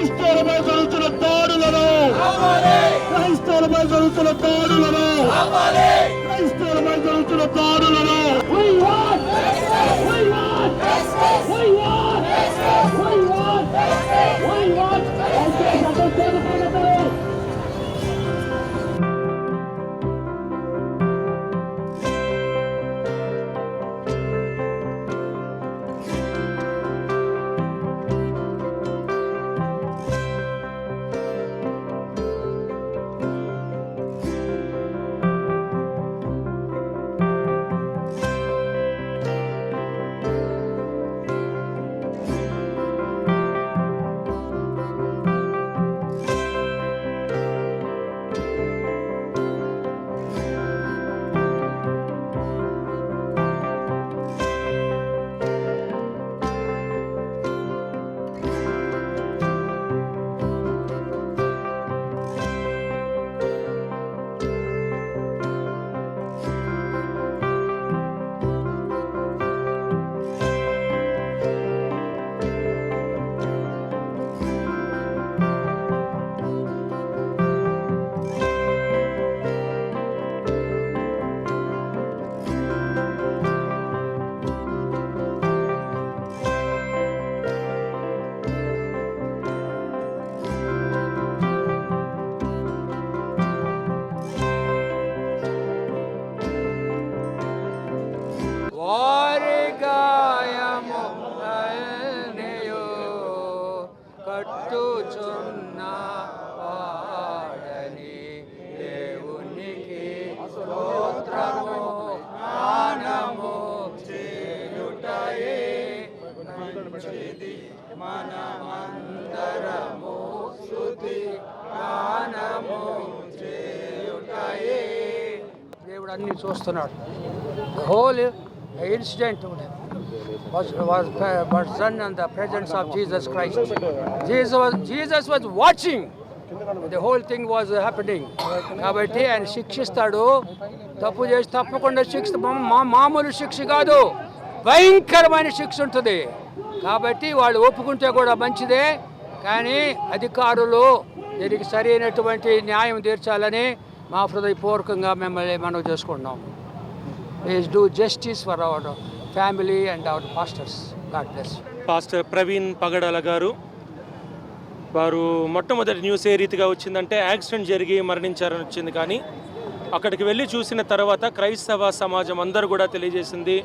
క్రైస్తవులపై జరుగుతున్న దాడులను క్రైస్తవులపై జరుగుతున్న దాడులను క్రైస్తవులపై జరుగుతున్న దాడులను మన దేవుడు అన్ని చూస్తున్నాడు. Whole incident presence of Jesus Christ Jesus was watching the whole thing was happening కాబట్టి ఆయన శిక్షిస్తాడు. తప్పు చేసి తప్పకుండా శిక్ష మామూలు శిక్ష కాదు. భయంకరమైన శిక్ష ఉంటుంది. కాబట్టి వాళ్ళు ఒప్పుకుంటే కూడా మంచిదే కానీ అధికారులు దీనికి సరైనటువంటి న్యాయం తీర్చాలని మా హృదయపూర్వకంగా మిమ్మల్ని మనం చేసుకుంటున్నాం. Please do justice for our family and our pastors God bless pastor Praveen Pagadala garu వారు మొట్టమొదటి న్యూస్ ఏ రీతిగా వచ్చిందంటే యాక్సిడెంట్ జరిగి మరణించారని వచ్చింది కానీ అక్కడికి వెళ్ళి చూసిన తర్వాత క్రైస్తవ సమాజం అందరూ కూడా తెలియజేసింది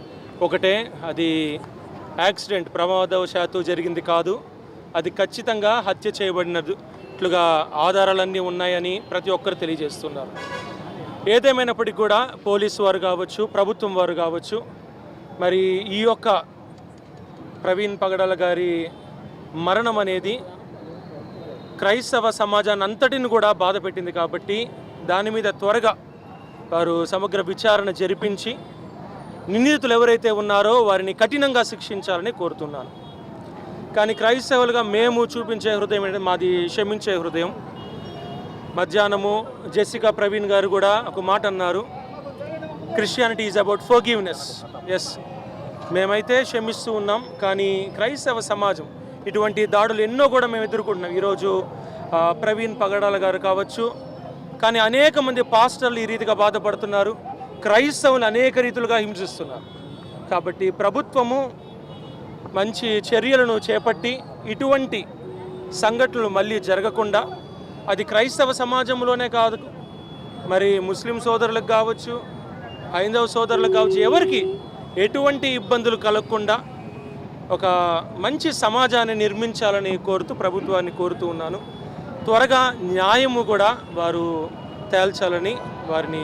ఒకటే అది యాక్సిడెంట్ ప్రమాదవశాత్తు జరిగింది కాదు. అది ఖచ్చితంగా హత్య చేయబడినట్లుగా ఆధారాలన్నీ ఉన్నాయని ప్రతి ఒక్కరు తెలియజేస్తున్నారు. ఏదేమైనప్పటికీ కూడా పోలీసు వారు కావచ్చు ప్రభుత్వం వారు కావచ్చు మరి ఈ యొక్క ప్రవీణ్ పగడాల గారి మరణం అనేది క్రైస్తవ సమాజాన్ని అంతటిని కూడా బాధ పెట్టింది కాబట్టి దాని మీద త్వరగా వారు సమగ్ర విచారణ జరిపించి నిందితులు ఎవరైతే ఉన్నారో వారిని కఠినంగా శిక్షించాలని కోరుతున్నాను. కానీ క్రైస్తవులుగా మేము చూపించే హృదయం ఏంటంటే మాది క్షమించే హృదయం. మధ్యాహ్నము జెసికా ప్రవీణ్ గారు కూడా ఒక మాట అన్నారు. Christianity is about forgiveness yes మేమైతే క్షమిస్తూ ఉన్నాం కానీ క్రైస్తవ సమాజం ఇటువంటి దాడులు ఎన్నో కూడా మేము ఎదుర్కొంటున్నాం. ఈరోజు ప్రవీణ్ పగడాల గారు కావచ్చు. కానీ అనేక మంది పాస్టర్లు ఈ రీతిగా బాధపడుతున్నారు. క్రైస్తవులు అనేక రీతులుగా హింసిస్తున్నారు. కాబట్టి ప్రభుత్వము మంచి చర్యలను చేపట్టి ఇటువంటి సంఘటనలు మళ్ళీ జరగకుండా అది క్రైస్తవ సమాజంలోనే కాదు మరి ముస్లిం సోదరులకు కావచ్చు హైందవ సోదరులకు కావచ్చు ఎవరికి ఎటువంటి ఇబ్బందులు కలగకుండా ఒక మంచి సమాజాన్ని నిర్మించాలని కోరుతూ ప్రభుత్వాన్ని కోరుతూ ఉన్నాను. త్వరగా న్యాయము కూడా వారు తేల్చాలని వారిని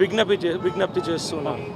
విజ్ఞప్తి చే విజ్ఞప్తి చేస్తున్నాను.